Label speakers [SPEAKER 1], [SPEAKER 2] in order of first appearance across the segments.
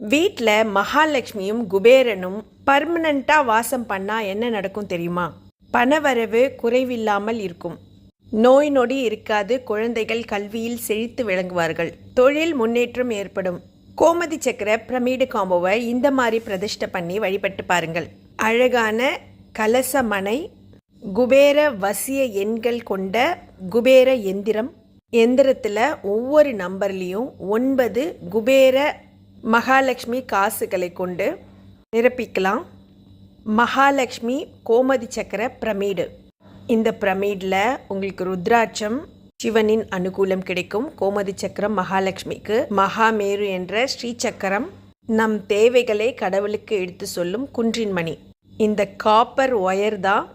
[SPEAKER 1] வீட்டில் மகாலட்சுமியும் குபேரனும் பர்மனண்ட்டாக வாசம் பண்ணால் என்ன நடக்கும் தெரியுமா? பணவரவு குறைவில்லாமல் இருக்கும். நோய் நொடி இருக்காது குழந்தைகள் கல்வியில் செழித்து விளங்குவார்கள். தொழில் முன்னேற்றம் ஏற்படும். கோமதி சக்கர பிரமிடு காம்போவை இந்த மாதிரி பிரதிஷ்டை பண்ணி வழிபட்டு பாருங்கள். அழகான கலசமனை குபேர வசிய எண்கள் கொண்ட குபேர எந்திரம். எந்திரத்தில் ஒவ்வொரு நம்பர்லேயும் ஒன்பது குபேர மகாலட்சுமி காசுகளை கொண்டு நிரப்பிக்கலாம். மகாலட்சுமி கோமதி சக்கர பிரமிடு. இந்த பிரமிடில் உங்களுக்கு ருத்ராட்சம் சிவனின் அனுகூலம் கிடைக்கும். கோமதி சக்கரம் மகாலட்சுமிக்கு. மகாமேரு என்ற ஸ்ரீ சக்கரம் நம் தேவைகளை கடவுளுக்கு எடுத்து சொல்லும் குன்றின் மணி இந்த காப்பர் ஒயர் தான்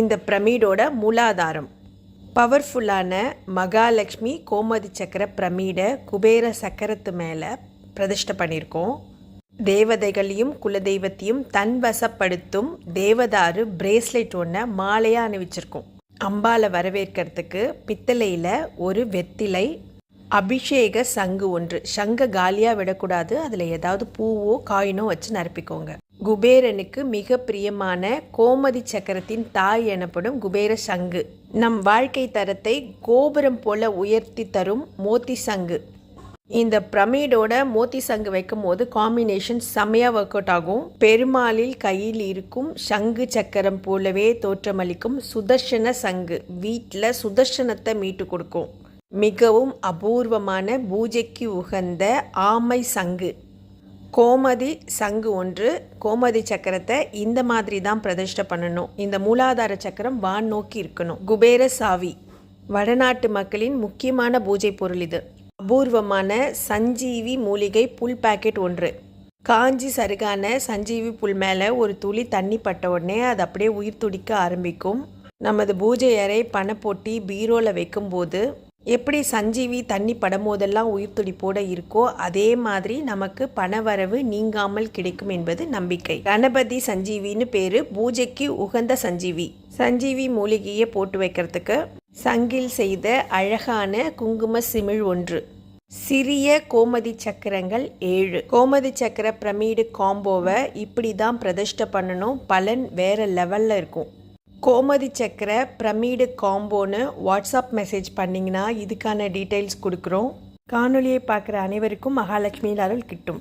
[SPEAKER 1] இந்த பிரமிடோட மூலாதாரம். பவர்ஃபுல்லான மகாலட்சுமி கோமதி சக்கர பிரமிடை குபேர சக்கரத்து மேலே பிரதிஷ்டை பண்ணியிருக்கோம் தேவதைகளையும் குலதெய்வத்தையும் தன் வசப்படுத்தும் தேவதாரு பிரேஸ்லெட் ஒன்றை மாலையாக அணிவிச்சிருக்கோம். அம்பாலை வரவேற்கிறதுக்கு பித்தளையில் ஒரு வெத்திலை அபிஷேக சங்கு ஒன்று. சங்க காலியாக விடக்கூடாது. அதில் ஏதாவது பூவோ காயினோ வச்சு நிரப்பிக்கோங்க குபேரனுக்கு மிக பிரியமான கோமதி சக்கரத்தின் தாய் எனப்படும் குபேர சங்கு. நம் வாழ்க்கை தரத்தை கோபுரம் போல உயர்த்தி தரும் மோத்தி சங்கு. இந்த பிரமிடோட மோத்தி சங்கு வைக்கும் போது காம்பினேஷன் செம்மையாக ஒர்க் அவுட் ஆகும். பெருமாளில் கையில் இருக்கும் சங்கு சக்கரம் போலவே தோற்றமளிக்கும் சுதர்ஷன சங்கு வீட்டில் சுதர்ஷனத்தை மீட்டு கொடுக்கும். மிகவும் அபூர்வமான பூஜைக்கு உகந்த ஆமை சங்கு. கோமதி சங்கு ஒன்று கோமதி சக்கரத்தை இந்த மாதிரி தான் பிரதிஷ்டை பண்ணணும். இந்த மூலாதார சக்கரம் வான் நோக்கி இருக்கணும். குபேர சாவி. வடநாட்டு மக்களின் முக்கியமான பூஜை பொருள் இது. அபூர்வமான சஞ்சீவி மூலிகை புல் பாக்கெட் ஒன்று. காஞ்சி சருகான சஞ்சீவி புல் மேலே ஒரு துளி தண்ணி பட்ட உடனே அது அப்படியே உயிர் துடிக்க ஆரம்பிக்கும். நமது பூஜை அறை பணப்பொட்டி பீரோவில் வைக்கும்போது எப்படி சஞ்சீவி தண்ணி படும்போதெல்லாம் உயிர் துடிப்போட இருக்கோ அதே மாதிரி நமக்கு பணவரவு நீங்காமல் கிடைக்கும் என்பது நம்பிக்கை. கணபதி சஞ்சீவின்னு பேர் பூஜைக்கு உகந்த சஞ்சீவி. சஞ்சீவி மூலிகையை போட்டு வைக்கிறதுக்கு சங்கில் செய்த அழகான குங்கும சிமிழ் ஒன்று. சிறிய கோமதி சக்கரங்கள் ஏழு. கோமதி சக்கர பிரமிடு காம்போவை இப்படி தான் பிரதிஷ்ட பண்ணணும். பலன் வேற லெவலில் இருக்கும். கோமதி சக்கர பிரமிடு காம்போன்னு வாட்ஸ்அப் மெசேஜ் பண்ணிங்கன்னா இதுக்கான டீட்டெயில்ஸ் கொடுக்குறோம். காணொலியை பார்க்குற அனைவருக்கும் மகாலட்சுமி அருள் கிட்டும்.